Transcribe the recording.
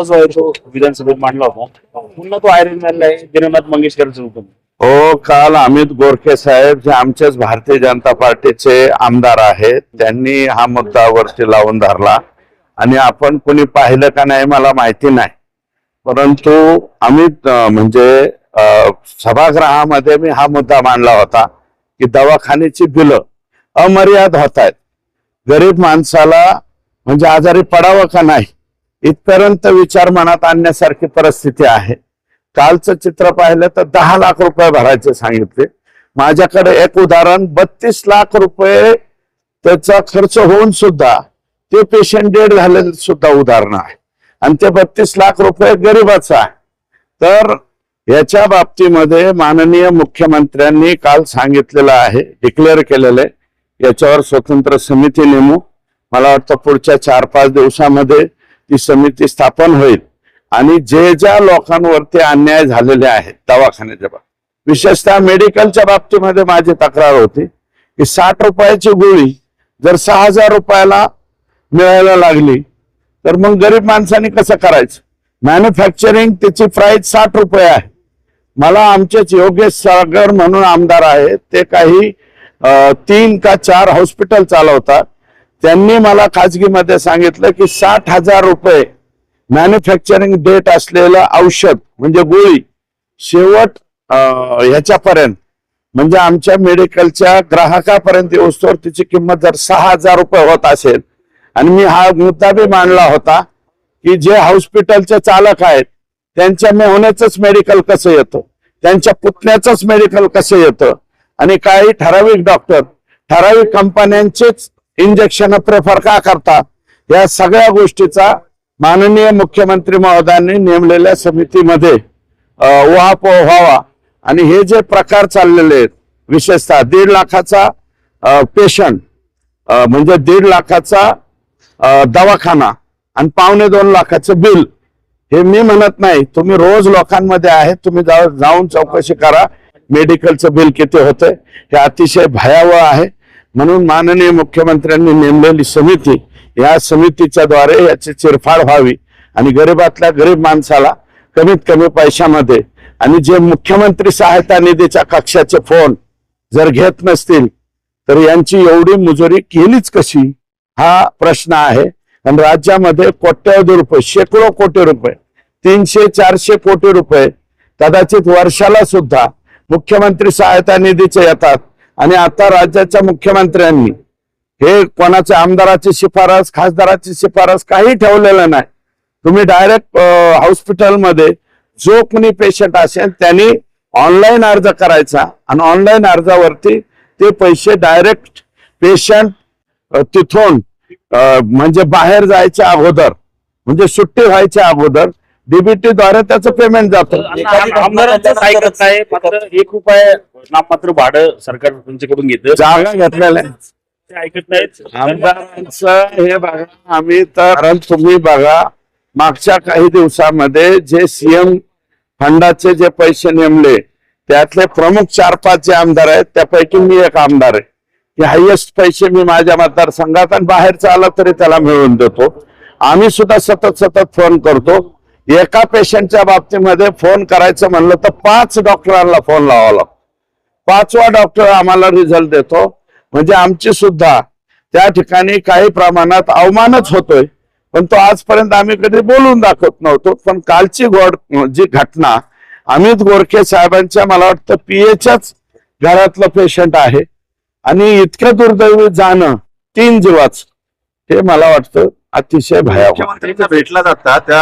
जो आहे तो विधानसभेत मांडला होता. पुन्हा तो आयरन मॅनला आहे दिननाथ मंगेशकरचं हुकूम हो काल अमित गोरखे साहेब जे आमच्याच भारतीय जनता पार्टीचे आमदार आहेत. त्यांनी हा मुद्दा वरती लावून धरला. आणि आपण कोणी पाहिलं का नाही मला माहिती नाही. परंतु अमित म्हणजे सभागृहामध्ये मी हा मुद्दा मांडला होता की दवाखान्याची बिलं अमर्याद होत आहेत. गरीब माणसाला म्हणजे आजारी पडावं का नाही? इथपर्यंत विचार मनात आणण्यासारखी परिस्थिती आहे. कालचं चित्र पाहिलं तर दहा लाख रुपये भरायचे सांगितले. माझ्याकडे एक उदाहरण बत्तीस लाख रुपये त्याचा खर्च होऊन सुद्धा ते पेशंट डेड झालेलं सुद्धा उदाहरण आहे. आणि ते बत्तीस लाख रुपये गरीबाचं आहे. तर याच्या बाबतीमध्ये माननीय मुख्यमंत्र्यांनी काल सांगितलेलं आहे डिक्लेअर केलेलं आहे. याच्यावर स्वतंत्र समिती नेमू. मला वाटतं पुढच्या चार पाच दिवसामध्ये ती समिती स्थापन होईल. आणि जे ज्या लोकांवरती अन्याय झालेले आहेत दवाखान्याच्या बाबतीत. विशेषतः मेडिकलच्या बाबतीमध्ये माझी तक्रार होती की साठ रुपयाची गोळी जर सहा हजार रुपयाला मिळायला लागली तर मग गरीब माणसाने कसं करायचं? मॅन्युफॅक्चरिंग त्याची प्राइस साठ रुपये आहे. मला आमचेच योगेश सागर म्हणून आमदार आहेत ते काही तीन का चार हॉस्पिटल चालवतात. त्यांनी मला खाजगीमध्ये सांगितलं की साठ हजार रुपये मॅन्युफॅक्चरिंग डेट असलेलं औषध म्हणजे गोळी शेवट ह्याच्यापर्यंत म्हणजे आमच्या मेडिकलच्या ग्राहकापर्यंत येऊस्तोवर तिची किंमत जर सहा हजार रुपये होत असेल आणि मी हा मुद्दा बी मांडला होता की जे हॉस्पिटलचे चालक आहेत त्यांच्या मेहण्याचंच मेडिकल कसं येतं त्यांच्या पुतण्याचंच मेडिकल कसं येतं आणि काही ठराविक डॉक्टर ठराविक कंपन्यांचेच इंजेक्शन प्रेफर का करतात या सगळ्या गोष्टीचा माननीय मुख्यमंत्री महोदयांनी नेमलेल्या समितीमध्ये उहापोह व्हावा. आणि हे जे प्रकार चाललेले आहेत विशेषतः दीड लाखाचा पेशंट म्हणजे दीड लाखाचा दवाखाना आणि पावणे दोन लाखाचं बिल हे मी म्हणत नाही. तुम्ही रोज लोकांमध्ये आहे तुम्ही जाऊन चौकशी करा मेडिकलचं बिल किती होतंय. हे अतिशय भयावह आहे. म्हणून माननीय मुख्यमंत्र्यांनी नेमलेली समिती या समितीच्या द्वारे याची चिरफाड व्हावी आणि गरीबातल्या गरीब माणसाला कमीत कमी पैशामध्ये आणि जे मुख्यमंत्री सहायता निधीच्या कक्षाचे फोन जर घेत नसतील तर यांची एवढी मुजुरी केलीच कशी? हा प्रश्न आहे. आणि राज्यामध्ये कोट्यवधी रुपये शेकडो कोटी रुपये तीनशे चारशे कोटी रुपये कदाचित वर्षाला सुद्धा मुख्यमंत्री सहायता निधीचे येतात. आणि आता राज्याच्या मुख्यमंत्र्यांनी हे कोणाच्या आमदाराची शिफारस खासदाराची शिफारस काही ठेवलेलं नाही. तुम्ही डायरेक्ट हॉस्पिटलमध्ये जो कोणी पेशंट असेल त्यांनी ऑनलाईन अर्ज करायचा आणि ऑनलाईन अर्जावरती ते पैसे डायरेक्ट पेशंट तिथून म्हणजे बाहेर जायच्या अगोदर म्हणजे सुट्टी व्हायच्या अगोदर डीबीटी द्वारे त्याचं पेमेंट जातं. एक रुपये नाममात्र भाडं सरकार तुमच्याकडून घेतं जागा घेतलेल्या ऐकत नाहीत. आमदारांचं हे बघा आम्ही तर तुम्ही बघा मागच्या काही दिवसामध्ये जे सीएम फंडाचे जे पैसे नेमले त्यातले प्रमुख चार पाच जे आमदार आहेत त्यापैकी मी एक आमदार आहे. की हायएस्ट पैसे मी माझ्या मतदारसंघात आणि बाहेरचा आला तरी त्याला मिळवून देतो. आम्ही सुद्धा सतत सतत फोन करतो. एका पेशंटच्या बाबतीमध्ये फोन करायचं म्हणलं तर पाच डॉक्टरांना फोन लावावा लागतो. पाचवा डॉक्टर आम्हाला रिझल्ट देतो. म्हणजे आमची सुद्धा त्या ठिकाणी काही प्रमाणात अवमानच होतोय. पण तो आजपर्यंत आम्ही कधी बोलून दाखवत नव्हतो. पण कालची गोड जी घटना अमित गोरखे साहेबांच्या मला वाटतं पीएच्याच घरातलं पेशंट आहे. आणि इतकं दुर्दैवी जाणं तीन जीवाच हे मला वाटतं अतिशय भयावह. भेटला जातात त्या